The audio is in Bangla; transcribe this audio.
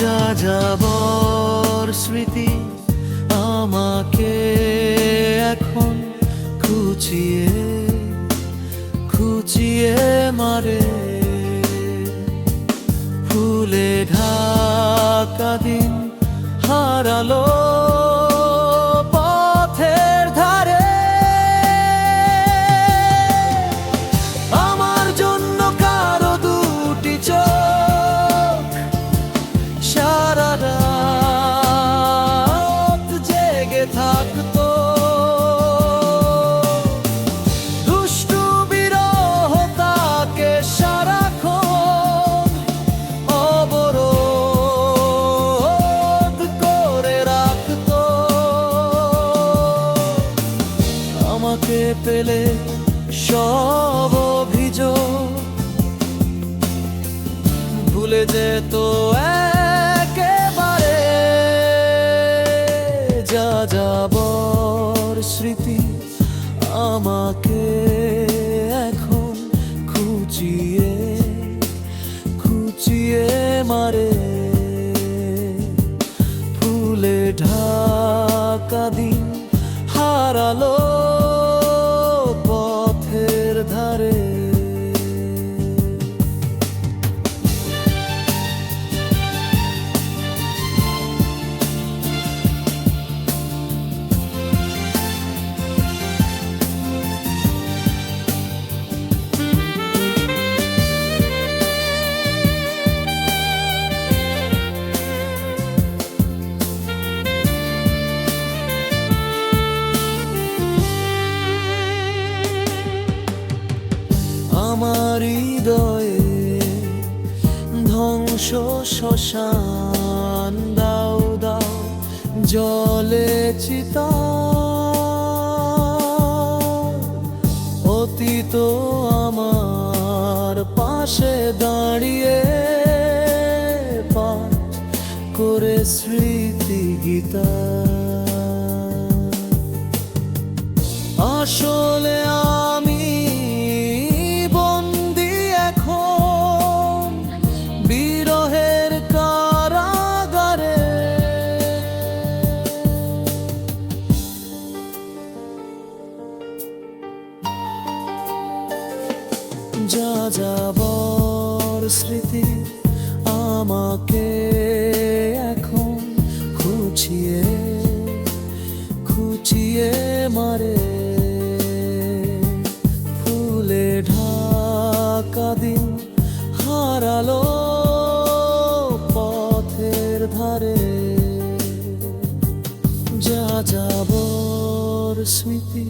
যা যাবর স্মৃতি আমাকে এখন খুঁচিয়ে খুঁচিয়ে মারে। ফুলে ঢাকা দিন হারালো আমাকে পেলে সব অভিযোগ। ভুলে যেত একেবারে যা যাবর স্মৃতি আমাকে ধ্বংস শ্মশান, দাও দাও, জলে চিতা। অতীত আমার পাশে দাঁড়িয়ে পাঠ করে স্মৃতি গীতা। আসলে যা যাবর স্মৃতি আমাকে এখন খুঁচিয়ে খুঁচিয়ে মারে। ফুলে ঢাকা দিন হারালো পথের ধারে। যা যাবর স্মৃতি